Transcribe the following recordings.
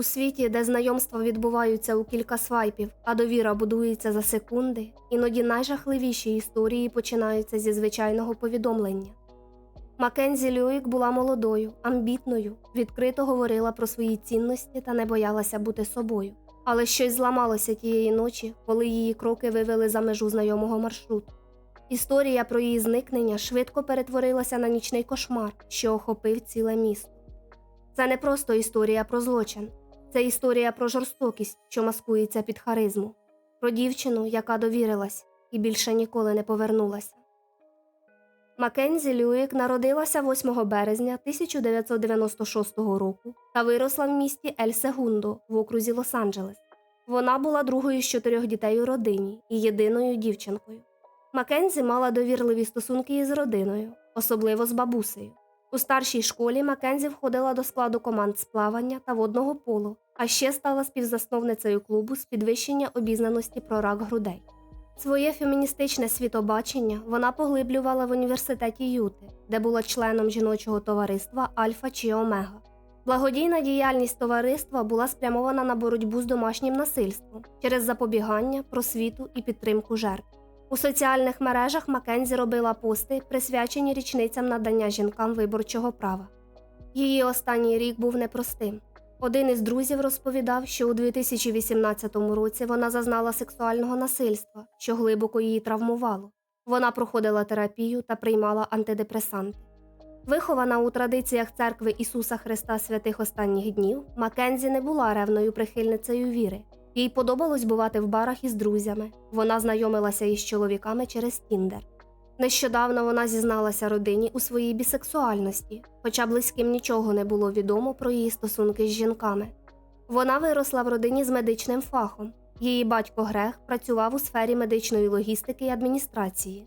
У світі, де знайомства відбуваються у кілька свайпів, а довіра будується за секунди, іноді найжахливіші історії починаються зі звичайного повідомлення. Маккензі Люїк була молодою, амбітною, відкрито говорила про свої цінності та не боялася бути собою. Але щось зламалося тієї ночі, коли її кроки вивели за межу знайомого маршруту. Історія про її зникнення швидко перетворилася на нічний кошмар, що охопив ціле місто. Це не просто історія про злочин, це історія про жорстокість, що маскується під харизму, про дівчину, яка довірилась і більше ніколи не повернулася. Маккензі Люїк народилася 8 березня 1996 року та виросла в місті Ель Сегундо в окрузі Лос-Анджелес. Вона була другою з чотирьох дітей у родині і єдиною дівчинкою. Маккензі мала довірливі стосунки із родиною, особливо з бабусею. У старшій школі Маккензі входила до складу команд з плавання та водного полу, а ще стала співзасновницею клубу з підвищення обізнаності про рак грудей. Своє феміністичне світобачення вона поглиблювала в університеті Юти, де була членом жіночого товариства Альфа чи Омега. Благодійна діяльність товариства була спрямована на боротьбу з домашнім насильством через запобігання, просвіту і підтримку жертв. У соціальних мережах Маккензі робила пости, присвячені річницям надання жінкам виборчого права. Її останній рік був непростим. Один із друзів розповідав, що у 2018 році вона зазнала сексуального насильства, що глибоко її травмувало. Вона проходила терапію та приймала антидепресанти. Вихована у традиціях церкви Ісуса Христа святих останніх днів, Маккензі не була ревною прихильницею віри. Їй подобалось бувати в барах із друзями. Вона знайомилася із чоловіками через Тіндер. Нещодавно вона зізналася родині у своїй бісексуальності, хоча близьким нічого не було відомо про її стосунки з жінками. Вона виросла в родині з медичним фахом. Її батько Грег працював у сфері медичної логістики і адміністрації.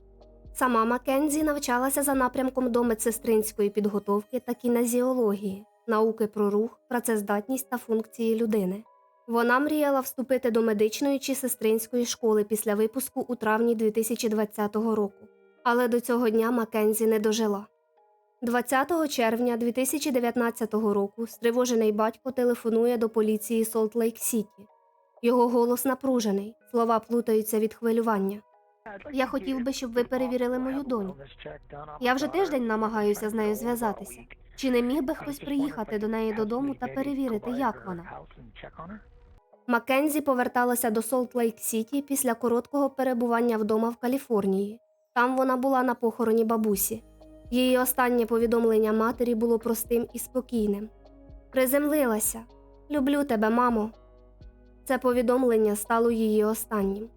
Сама Маккензі навчалася за напрямком до медсестринської підготовки та кінезіології, науки про рух, працездатність та функції людини. Вона мріяла вступити до медичної чи сестринської школи після випуску у травні 2020 року, але до цього дня Маккензі не дожила. 20 червня 2019 року стривожений батько телефонує до поліції Солт Лейк Сіті. Його голос напружений, слова плутаються від хвилювання. Я хотів би, щоб ви перевірили мою доньку. Я вже тиждень намагаюся з нею зв'язатися. Чи не міг би хтось приїхати до неї додому та перевірити, як вона? Маккензі поверталася до Солт Лейк Сіті після короткого перебування вдома в Каліфорнії. Там вона була на похороні бабусі. Її останнє повідомлення матері було простим і спокійним. Приземлилася. Люблю тебе, мамо. Це повідомлення стало її останнім.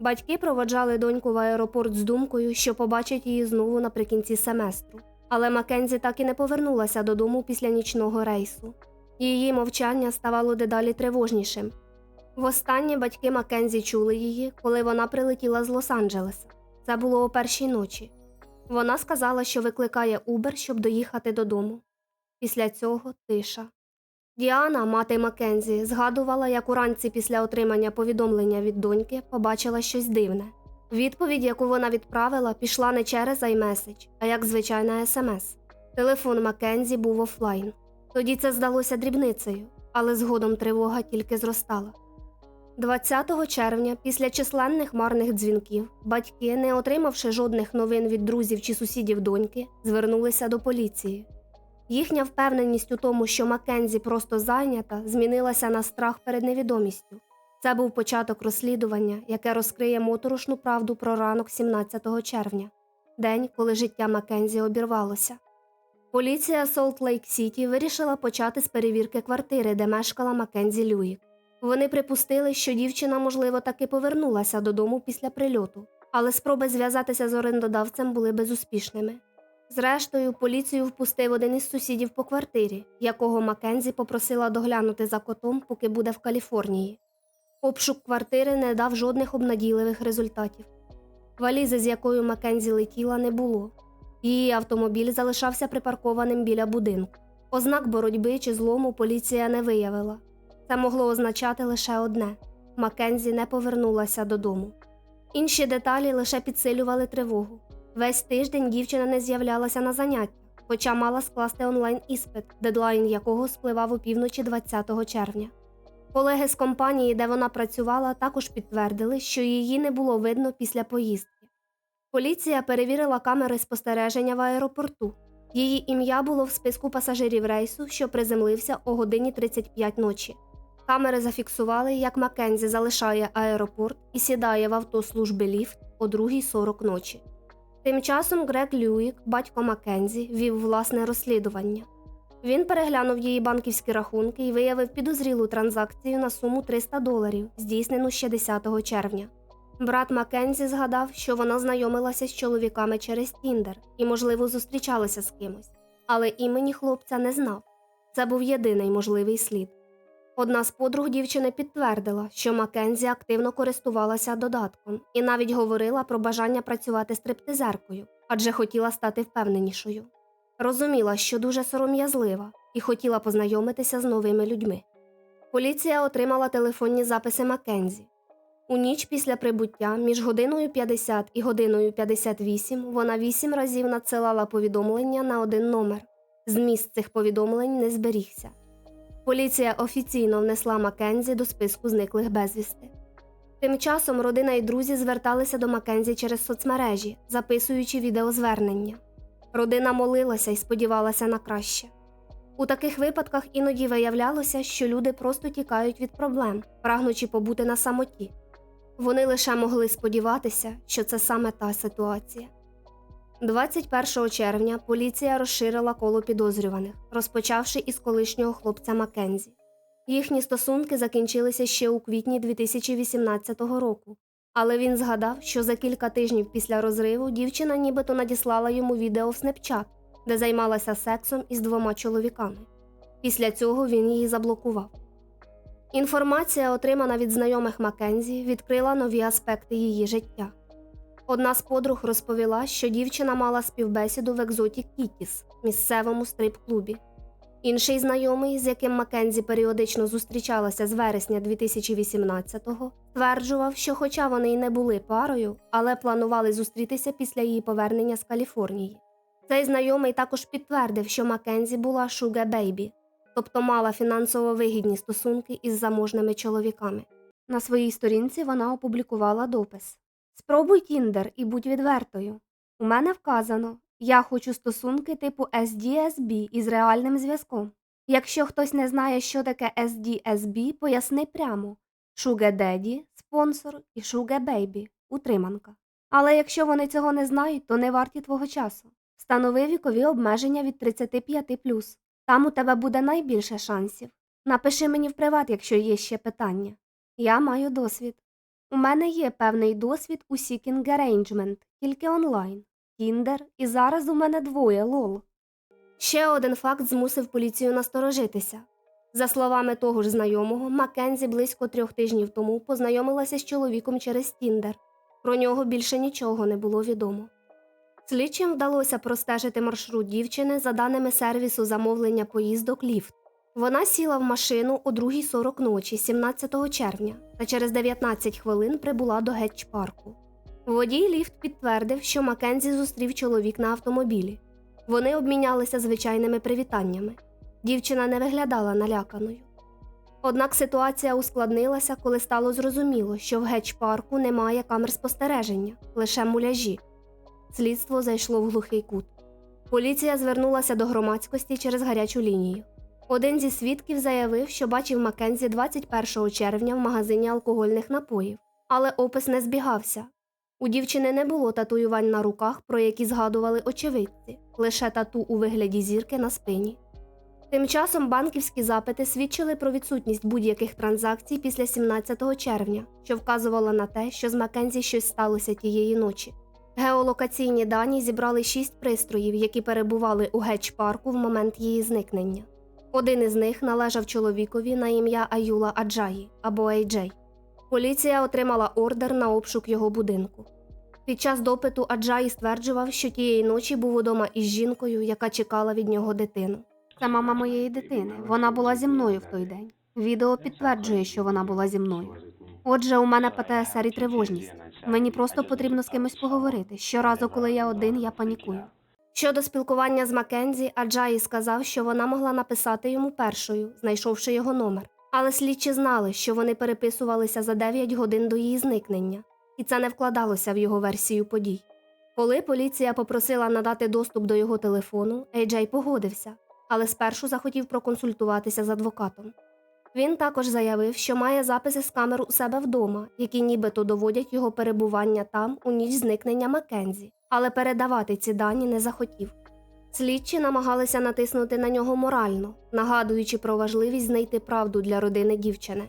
Батьки проводжали доньку в аеропорт з думкою, що побачать її знову наприкінці семестру. Але Маккензі так і не повернулася додому після нічного рейсу. Її мовчання ставало дедалі тривожнішим. Востаннє батьки Маккензі чули її, коли вона прилетіла з Лос-Анджелеса. Це було о першій ночі. Вона сказала, що викликає Убер, щоб доїхати додому. Після цього тиша. Діана, мати Маккензі, згадувала, як уранці після отримання повідомлення від доньки побачила щось дивне. Відповідь, яку вона відправила, пішла не через iMessage, а як звичайна смс. Телефон Маккензі був офлайн. Тоді це здалося дрібницею, але згодом тривога тільки зростала. 20 червня, після численних марних дзвінків, батьки, не отримавши жодних новин від друзів чи сусідів доньки, звернулися до поліції. Їхня впевненість у тому, що Маккензі просто зайнята, змінилася на страх перед невідомістю. Це був початок розслідування, яке розкриє моторошну правду про ранок 17 червня, день, коли життя Маккензі обірвалося. Поліція Солт Лейк Сіті вирішила почати з перевірки квартири, де мешкала Маккензі Люїк. Вони припустили, що дівчина, можливо, таки повернулася додому після прильоту, але спроби зв'язатися з орендодавцем були безуспішними. Зрештою, поліцію впустив один із сусідів по квартирі, якого Маккензі попросила доглянути за котом, поки буде в Каліфорнії. Обшук квартири не дав жодних обнадійливих результатів. Валізи, з якою Маккензі летіла, не було. Її автомобіль залишався припаркованим біля будинку. Ознак боротьби чи злому поліція не виявила. Це могло означати лише одне Маккензі не повернулася додому. Інші деталі лише підсилювали тривогу. Весь тиждень дівчина не з'являлася на заняття, хоча мала скласти онлайн іспит, дедлайн якого спливав опівночі 20 червня. Колеги з компанії, де вона працювала, також підтвердили, що її не було видно після поїздки. Поліція перевірила камери спостереження в аеропорту. Її ім'я було в списку пасажирів рейсу, що приземлився о годині 35 ночі. Камери зафіксували, як Маккензі залишає аеропорт і сідає в авто служби ліфт о 2.40 ночі. Тим часом Грег Люїк, батько Маккензі, вів власне розслідування. Він переглянув її банківські рахунки і виявив підозрілу транзакцію на суму 300 доларів, здійснену ще 10 червня. Брат Маккензі згадав, що вона знайомилася з чоловіками через Тіндер і, можливо, зустрічалася з кимось, але імені хлопця не знав. Це був єдиний можливий слід. Одна з подруг дівчини підтвердила, що Маккензі активно користувалася додатком і навіть говорила про бажання працювати стриптизеркою, адже хотіла стати впевненішою. Розуміла, що дуже сором'язлива і хотіла познайомитися з новими людьми. Поліція отримала телефонні записи Маккензі. У ніч після прибуття між годиною 50 і годиною 58 вона вісім разів надсилала повідомлення на один номер. Зміст цих повідомлень не зберігся. Поліція офіційно внесла Маккензі до списку зниклих безвісти. Тим часом родина і друзі зверталися до Маккензі через соцмережі, записуючи відеозвернення. Родина молилася і сподівалася на краще. У таких випадках іноді виявлялося, що люди просто тікають від проблем, прагнучи побути на самоті. Вони лише могли сподіватися, що це саме та ситуація. 21 червня поліція розширила коло підозрюваних, розпочавши із колишнього хлопця Маккензі. Їхні стосунки закінчилися ще у квітні 2018 року, але він згадав, що за кілька тижнів після розриву дівчина нібито надіслала йому відео в Snapchat, де займалася сексом із двома чоловіками. Після цього він її заблокував. Інформація, отримана від знайомих Маккензі, відкрила нові аспекти її життя. Одна з подруг розповіла, що дівчина мала співбесіду в Екзоті Кітіс, місцевому стрип-клубі. Інший знайомий, з яким Маккензі періодично зустрічалася з вересня 2018-го, стверджував, що, хоча вони й не були парою, але планували зустрітися після її повернення з Каліфорнії. Цей знайомий також підтвердив, що Маккензі була шуге бейбі, тобто мала фінансово вигідні стосунки із заможними чоловіками. На своїй сторінці вона опублікувала допис: Спробуй Тіндер і будь відвертою. У мене вказано, я хочу стосунки типу SDSB із реальним зв'язком. Якщо хтось не знає, що таке SDSB, поясни прямо Sugar Daddy – спонсор і Sugar Baby – утриманка. Але якщо вони цього не знають, то не варті твого часу. Встанови вікові обмеження від 35 Там у тебе буде найбільше шансів. Напиши мені в приват, якщо є ще питання. Я маю досвід. У мене є певний досвід у Seeking Arrangement, тільки онлайн. Тіндер, і зараз у мене двоє лол. Ще один факт змусив поліцію насторожитися. За словами того ж знайомого, Маккензі близько трьох тижнів тому познайомилася з чоловіком через Тіндер. Про нього більше нічого не було відомо. Слідчим вдалося простежити маршрут дівчини за даними сервісу замовлення поїздок Ліфт. Вона сіла в машину о 2.40 ночі, 17 червня, та через 19 хвилин прибула до гетч-парку. Водій ліфт підтвердив, що Маккензі зустрів чоловік на автомобілі. Вони обмінялися звичайними привітаннями. Дівчина не виглядала наляканою. Однак ситуація ускладнилася, коли стало зрозуміло, що в гетч-парку немає камер спостереження, лише муляжі. Слідство зайшло в глухий кут. Поліція звернулася до громадськості через гарячу лінію. Один зі свідків заявив, що бачив Маккензі 21 червня в магазині алкогольних напоїв, але опис не збігався. У дівчини не було татуювань на руках, про які згадували очевидці, лише тату у вигляді зірки на спині. Тим часом банківські запити свідчили про відсутність будь-яких транзакцій після 17 червня, що вказувало на те, що з Маккензі щось сталося тієї ночі. Геолокаційні дані зібрали шість пристроїв, які перебували у гетч-парку в момент її зникнення. Один із них належав чоловікові на ім'я Аюла Аджаї або Ейджей. Поліція отримала ордер на обшук його будинку. Під час допиту Аджаї стверджував, що тієї ночі був удома із жінкою, яка чекала від нього дитину. Це мама моєї дитини. Вона була зі мною в той день. Відео підтверджує, що вона була зі мною. Отже, у мене ПТСР і тривожність. Мені просто потрібно з кимось поговорити. Щоразу, коли я один, я панікую. Щодо спілкування з Маккензі, Аджаї сказав, що вона могла написати йому першою, знайшовши його номер. Але слідчі знали, що вони переписувалися за 9 годин до її зникнення, і це не вкладалося в його версію подій. Коли поліція попросила надати доступ до його телефону, Ейджей погодився, але спершу захотів проконсультуватися з адвокатом. Він також заявив, що має записи з камер у себе вдома, які нібито доводять його перебування там у ніч зникнення Маккензі, але передавати ці дані не захотів. Слідчі намагалися натиснути на нього морально, нагадуючи про важливість знайти правду для родини дівчини.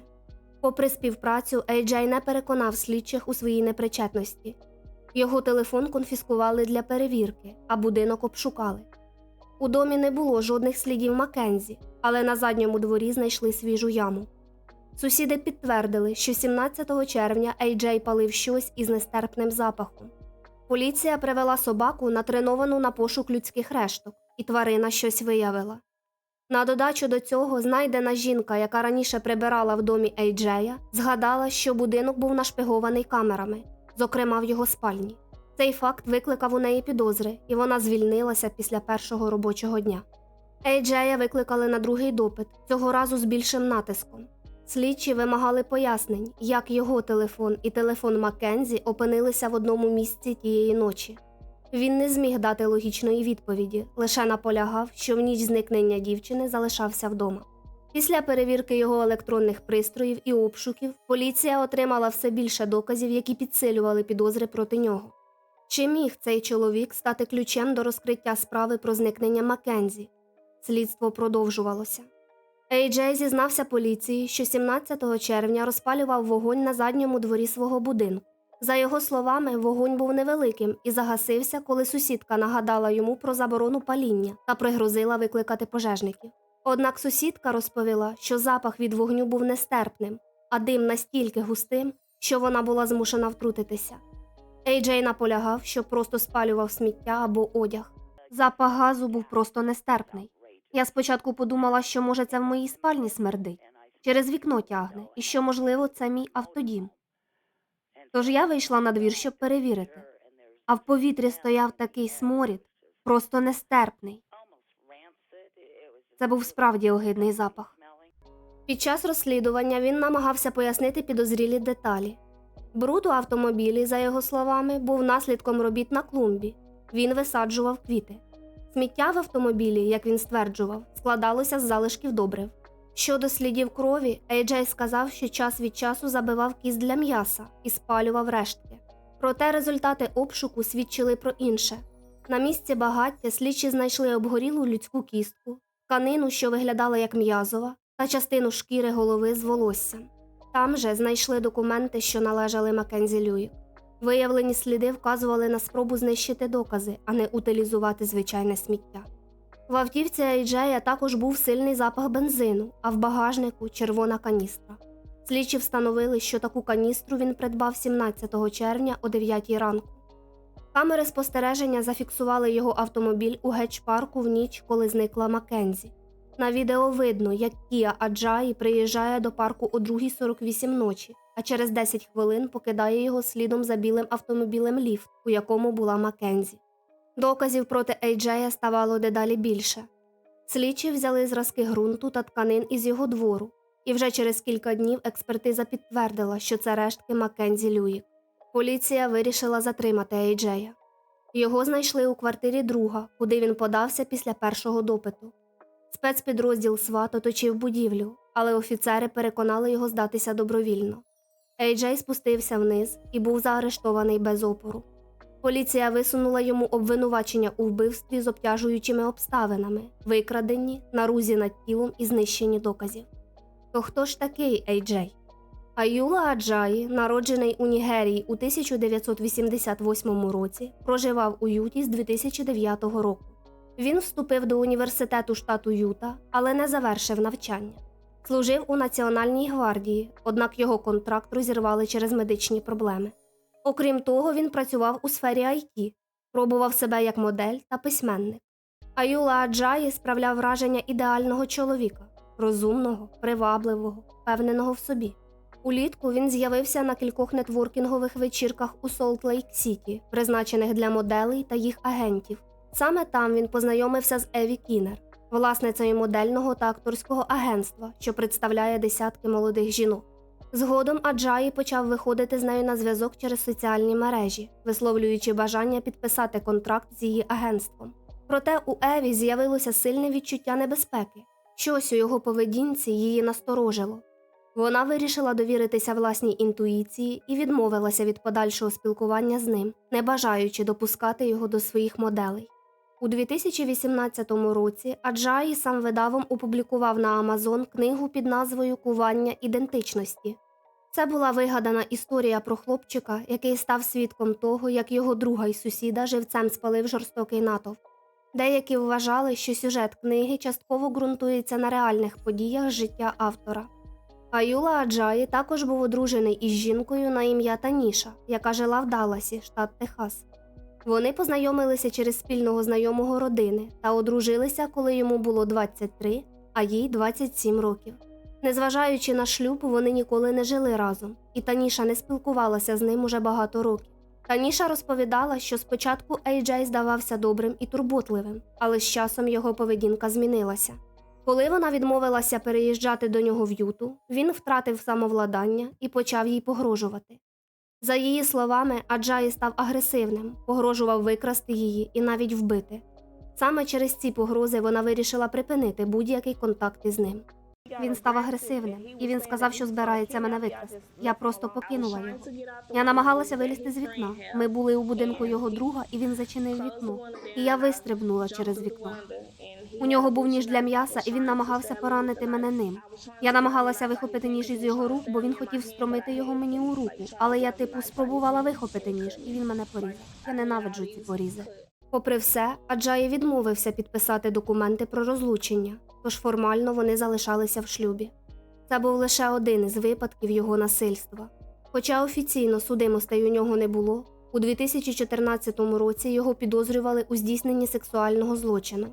Попри співпрацю, Ейджей не переконав слідчих у своїй непричетності. Його телефон конфіскували для перевірки, а будинок обшукали. У домі не було жодних слідів Маккензі, але на задньому дворі знайшли свіжу яму. Сусіди підтвердили, що 17 червня Ейджей палив щось із нестерпним запахом. Поліція привела собаку, натреновану на пошук людських решток, і тварина щось виявила. На додачу до цього знайдена жінка, яка раніше прибирала в домі Ейджея, згадала, що будинок був нашпигований камерами, зокрема в його спальні. Цей факт викликав у неї підозри, і вона звільнилася після першого робочого дня. Ейджея викликали на другий допит, цього разу з більшим натиском. Слідчі вимагали пояснень, як його телефон і телефон Маккензі опинилися в одному місці тієї ночі. Він не зміг дати логічної відповіді, лише наполягав, що в ніч зникнення дівчини залишався вдома. Після перевірки його електронних пристроїв і обшуків поліція отримала все більше доказів, які підсилювали підозри проти нього. Чи міг цей чоловік стати ключем до розкриття справи про зникнення Маккензі? Слідство продовжувалося. Ейджей зізнався поліції, що 17 червня розпалював вогонь на задньому дворі свого будинку. За його словами, вогонь був невеликим і загасився, коли сусідка нагадала йому про заборону паління та пригрозила викликати пожежників. Однак сусідка розповіла, що запах від вогню був нестерпним, а дим настільки густим, що вона була змушена втрутитися. Ейджей наполягав, що просто спалював сміття або одяг. Запах газу був просто нестерпний. Я спочатку подумала, що може це в моїй спальні смердить, через вікно тягне, і що, можливо, це мій автодім. Тож я вийшла на двір, щоб перевірити. А в повітрі стояв такий сморід, просто нестерпний. Це був справді огидний запах. Під час розслідування він намагався пояснити підозрілі деталі. Бруд у автомобілі, за його словами, був наслідком робіт на клумбі. Він висаджував квіти. Сміття в автомобілі, як він стверджував, складалося з залишків добрив. Щодо слідів крові, Ейджей сказав, що час від часу забивав кіст для м'яса і спалював рештки. Проте результати обшуку свідчили про інше. На місці багаття слідчі знайшли обгорілу людську кістку, тканину, що виглядала як м'язова, та частину шкіри голови з волоссям. Там же знайшли документи, що належали Маккензі Люїк. Виявлені сліди вказували на спробу знищити докази, а не утилізувати звичайне сміття. В автівці Ейджея також був сильний запах бензину, а в багажнику червона каністра. Слідчі встановили, що таку каністру він придбав 17 червня о 9 ранку. Камери спостереження зафіксували його автомобіль у гетч-парку в ніч, коли зникла Маккензі. На відео видно, як Кія Аджаї приїжджає до парку о 2.48 ночі, а через 10 хвилин покидає його слідом за білим автомобілем ліфт, у якому була Маккензі. Доказів проти Ейджея ставало дедалі більше. Слідчі взяли зразки ґрунту та тканин із його двору, і вже через кілька днів експертиза підтвердила, що це рештки Маккензі Люїк. Поліція вирішила затримати Ейджея. Його знайшли у квартирі друга, куди він подався після першого допиту. Спецпідрозділ СВАТ оточив будівлю, але офіцери переконали його здатися добровільно. Ейджей спустився вниз і був заарештований без опору. Поліція висунула йому обвинувачення у вбивстві з обтяжуючими обставинами, викраденні, нарузі над тілом і знищенні доказів. То хто ж такий Ейджей? Аюла Аджаї, народжений у Нігерії у 1988 році, проживав у Юті з 2009 року. Він вступив до університету штату Юта, але не завершив навчання. Служив у Національній гвардії, однак його контракт розірвали через медичні проблеми. Окрім того, він працював у сфері IT, пробував себе як модель та письменник. Аюла Аджаї справляв враження ідеального чоловіка, розумного, привабливого, впевненого в собі. Улітку він з'явився на кількох нетворкінгових вечірках у Солт Лейк Сіті, призначених для моделей та їх агентів. Саме там він познайомився з Еві Кінер, власницею модельного та акторського агентства, що представляє десятки молодих жінок. Згодом Аджаї почав виходити з нею на зв'язок через соціальні мережі, висловлюючи бажання підписати контракт з її агентством. Проте у Еві з'явилося сильне відчуття небезпеки. Щось у його поведінці її насторожило. Вона вирішила довіритися власній інтуїції і відмовилася від подальшого спілкування з ним, не бажаючи допускати його до своїх моделей. У 2018 році Аджаї сам видавом опублікував на Амазон книгу під назвою Кування ідентичності. Це була вигадана історія про хлопчика, який став свідком того, як його друга й сусіда живцем спалив жорстокий натовп. Деякі вважали, що сюжет книги частково ґрунтується на реальних подіях життя автора. Аюла Аджаї також був одружений із жінкою на ім'я Таніша, яка жила в Далласі, штат Техас. Вони познайомилися через спільного знайомого родини та одружилися, коли йому було 23, а їй 27 років. Незважаючи на шлюб, вони ніколи не жили разом, і Таніша не спілкувалася з ним уже багато років. Таніша розповідала, що спочатку Ейджей здавався добрим і турботливим, але з часом його поведінка змінилася. Коли вона відмовилася переїжджати до нього в Юту, він втратив самовладання і почав їй погрожувати. За її словами, Аджаї став агресивним, погрожував викрасти її і навіть вбити. Саме через ці погрози вона вирішила припинити будь-який контакт із ним. Він став агресивним, і він сказав, що збирається мене викрасти. Я просто покинула його. Я намагалася вилізти з вікна. Ми були у будинку його друга, і він зачинив вікно. І я вистрибнула через вікно. У нього був ніж для м'яса, і він намагався поранити мене ним. Я намагалася вихопити ніж із його рук, бо він хотів встромити його мені у руку. Але я, типу, спробувала вихопити ніж, і він мене порізав. Я ненавиджу ці порізи. Попри все, Аджаї відмовився підписати документи про розлучення, тож формально вони залишалися в шлюбі. Це був лише один із випадків його насильства. Хоча офіційно судимостей у нього не було, у 2014 році його підозрювали у здійсненні сексуального злочину.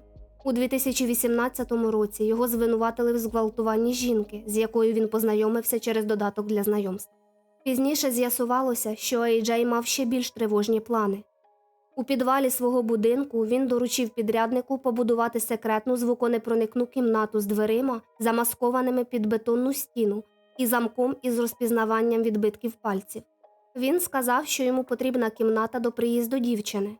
У 2018 році його звинуватили в зґвалтуванні жінки, з якою він познайомився через додаток для знайомств. Пізніше з'ясувалося, що Ейджей мав ще більш тривожні плани. У підвалі свого будинку він доручив підряднику побудувати секретну звуконепроникну кімнату з дверима, замаскованими під бетонну стіну, і замком із розпізнаванням відбитків пальців. Він сказав, що йому потрібна кімната до приїзду дівчини.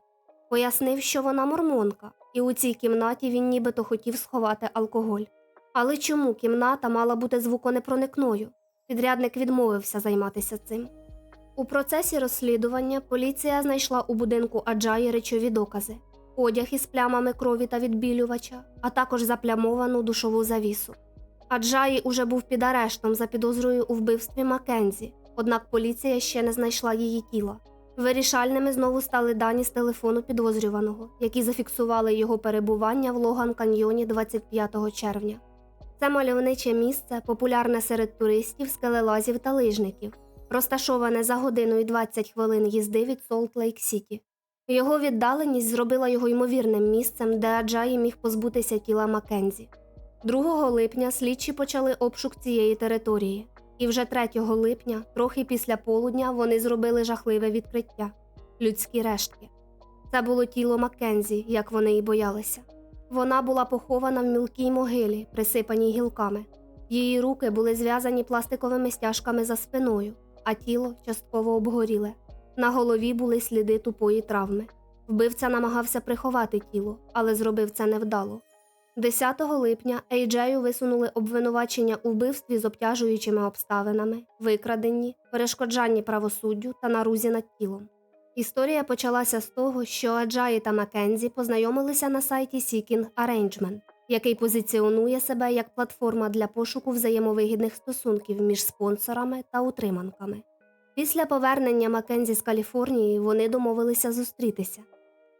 Пояснив, що вона мормонка, і у цій кімнаті він нібито хотів сховати алкоголь. Але чому кімната мала бути звуконепроникною? Підрядник відмовився займатися цим. У процесі розслідування поліція знайшла у будинку Аджаї речові докази: одяг із плямами крові та відбілювача, а також заплямовану душову завісу. Аджаї уже був під арештом за підозрою у вбивстві Маккензі, однак поліція ще не знайшла її тіла. Вирішальними знову стали дані з телефону підозрюваного, які зафіксували його перебування в Логан Каньйоні 25 червня. Це мальовниче місце, популярне серед туристів, скелелазів та лижників, розташоване за годину і 20 хвилин їзди від Солт Лейк Сіті. Його віддаленість зробила його ймовірним місцем, де Аджаї міг позбутися тіла Маккензі. 2 липня слідчі почали обшук цієї території, і вже 3 липня, трохи після полудня, вони зробили жахливе відкриття людські рештки. Це було тіло Маккензі, як вони і боялися. Вона була похована в мілкій могилі, присипаній гілками. Її руки були зв'язані пластиковими стяжками за спиною, а тіло частково обгоріле. На голові були сліди тупої травми. Вбивця намагався приховати тіло, але зробив це невдало. 10 липня Ейджею висунули обвинувачення у вбивстві з обтяжуючими обставинами, викраденні, перешкоджанні правосуддю та нарузі над тілом. Історія почалася з того, що Аджаї та Маккензі познайомилися на сайті Seeking Arrangement, який позиціонує себе як платформа для пошуку взаємовигідних стосунків між спонсорами та утриманками. Після повернення Маккензі з Каліфорнії вони домовилися зустрітися.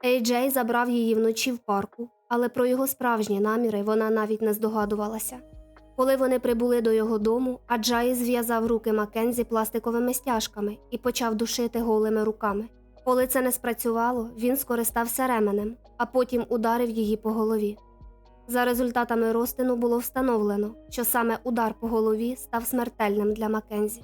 Ейджей забрав її вночі в парку, але про його справжні наміри вона навіть не здогадувалася. Коли вони прибули до його дому, Аджаї зв'язав руки Маккензі пластиковими стяжками і почав душити голими руками. Коли це не спрацювало, він скористався ременем, а потім ударив її по голові. За результатами розтину було встановлено, що саме удар по голові став смертельним для Маккензі.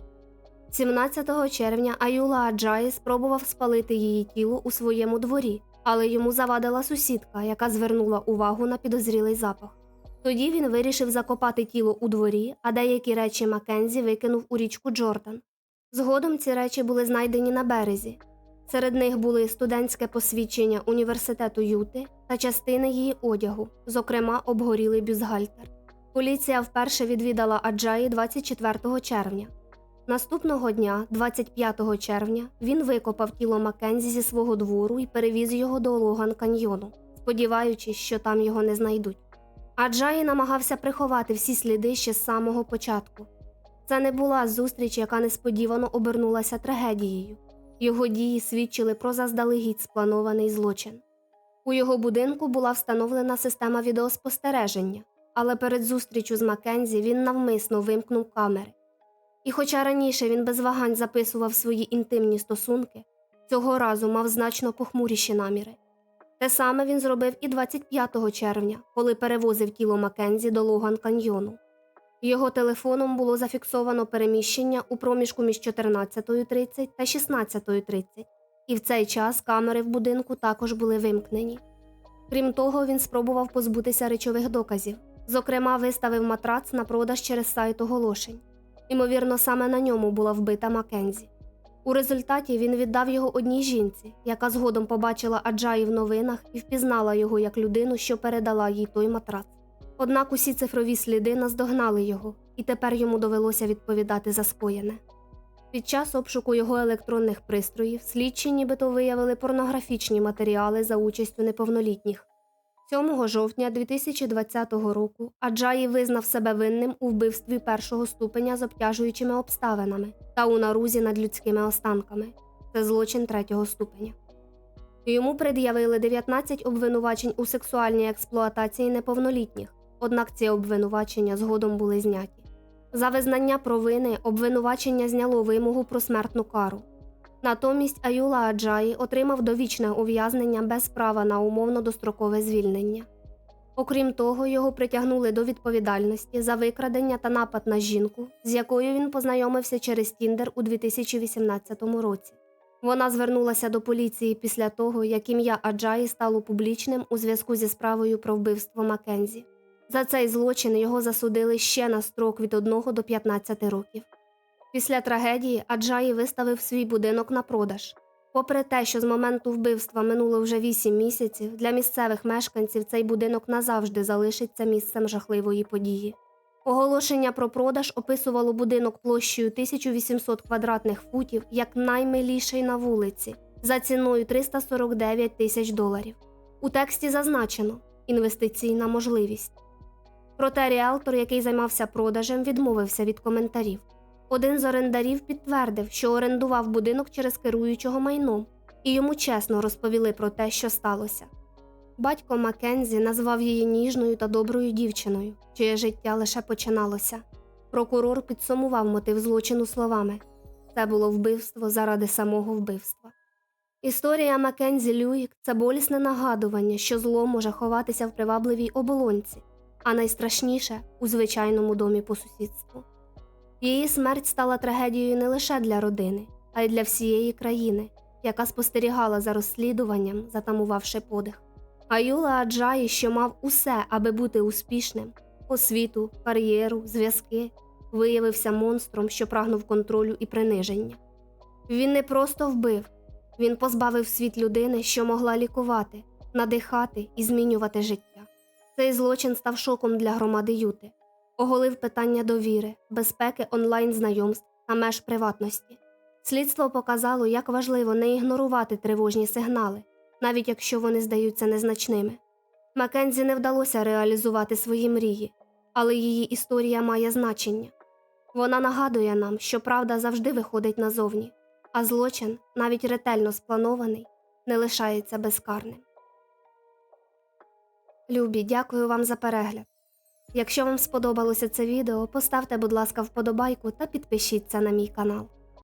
17 червня Аюла Аджаї спробував спалити її тіло у своєму дворі, але йому завадила сусідка, яка звернула увагу на підозрілий запах. Тоді він вирішив закопати тіло у дворі, а деякі речі Маккензі викинув у річку Джордан. Згодом ці речі були знайдені на березі. Серед них були студентське посвідчення університету Юти та частини її одягу, зокрема обгорілий бюстгальтер. Поліція вперше відвідала Аджаї 24 червня. Наступного дня, 25 червня, він викопав тіло Маккензі зі свого двору і перевіз його до Логан каньйону, сподіваючись, що там його не знайдуть. Аджаї намагався приховати всі сліди ще з самого початку. Це не була зустріч, яка несподівано обернулася трагедією. Його дії свідчили про заздалегідь спланований злочин. У його будинку була встановлена система відеоспостереження, але перед зустрічю з Маккензі він навмисно вимкнув камери. І хоча раніше він без вагань записував свої інтимні стосунки, цього разу мав значно похмуріші наміри. Те саме він зробив і 25 червня, коли перевозив тіло Маккензі до Логан каньйону. Його телефоном було зафіксовано переміщення у проміжку між 14.30 та 16.30, і в цей час камери в будинку також були вимкнені. Крім того, він спробував позбутися речових доказів, зокрема, виставив матрац на продаж через сайт оголошень. Ймовірно, саме на ньому була вбита Маккензі. У результаті він віддав його одній жінці, яка згодом побачила Аджаї в новинах і впізнала його як людину, що передала їй той матрац. Однак усі цифрові сліди наздогнали його, і тепер йому довелося відповідати за скоєне. Під час обшуку його електронних пристроїв слідчі нібито виявили порнографічні матеріали за участю неповнолітніх. 7 жовтня 2020 року Аджаї визнав себе винним у вбивстві першого ступеня з обтяжуючими обставинами та у нарузі над людськими останками. Це злочин третього ступеня. Йому пред'явили 19 обвинувачень у сексуальній експлуатації неповнолітніх, однак ці обвинувачення згодом були зняті. За визнання провини обвинувачення зняло вимогу про смертну кару. Натомість Аюла Аджаї отримав довічне ув'язнення без права на умовно дострокове звільнення. Окрім того, його притягнули до відповідальності за викрадення та напад на жінку, з якою він познайомився через Тіндер у 2018 році. Вона звернулася до поліції після того, як ім'я Аджаї стало публічним у зв'язку зі справою про вбивство Маккензі. За цей злочин його засудили ще на строк від 1 до 15 років. Після трагедії Аджаї виставив свій будинок на продаж. Попри те, що з моменту вбивства минуло вже 8 місяців, для місцевих мешканців цей будинок назавжди залишиться місцем жахливої події. Оголошення про продаж описувало будинок площею 1800 квадратних футів як наймиліший на вулиці за ціною 349 тисяч доларів. У тексті зазначено інвестиційна можливість. Проте ріалтор, який займався продажем, відмовився від коментарів. Один з орендарів підтвердив, що орендував будинок через керуючого майном, і йому чесно розповіли про те, що сталося. Батько Маккензі назвав її ніжною та доброю дівчиною, чиє життя лише починалося. Прокурор підсумував мотив злочину словами це було вбивство заради самого вбивства. Історія Маккензі Люїк це болісне нагадування, що зло може ховатися в привабливій оболонці, а найстрашніше у звичайному домі по сусідству. Її смерть стала трагедією не лише для родини, а й для всієї країни, яка спостерігала за розслідуванням, затамувавши подих. Аюла Аджаї, що мав усе, аби бути успішним освіту, кар'єру, зв'язки, виявився монстром, що прагнув контролю і приниження. Він не просто вбив, він позбавив світ людини, що могла лікувати, надихати і змінювати життя. Цей злочин став шоком для громади Юти оголив питання довіри, безпеки онлайн знайомств та меж приватності. Слідство показало, як важливо не ігнорувати тривожні сигнали, навіть якщо вони здаються незначними. Маккензі не вдалося реалізувати свої мрії, але її історія має значення. Вона нагадує нам, що правда завжди виходить назовні, а злочин, навіть ретельно спланований, не лишається безкарним. Любі, дякую вам за перегляд. Якщо вам сподобалося це відео, поставте, будь ласка, вподобайку та підпишіться на мій канал.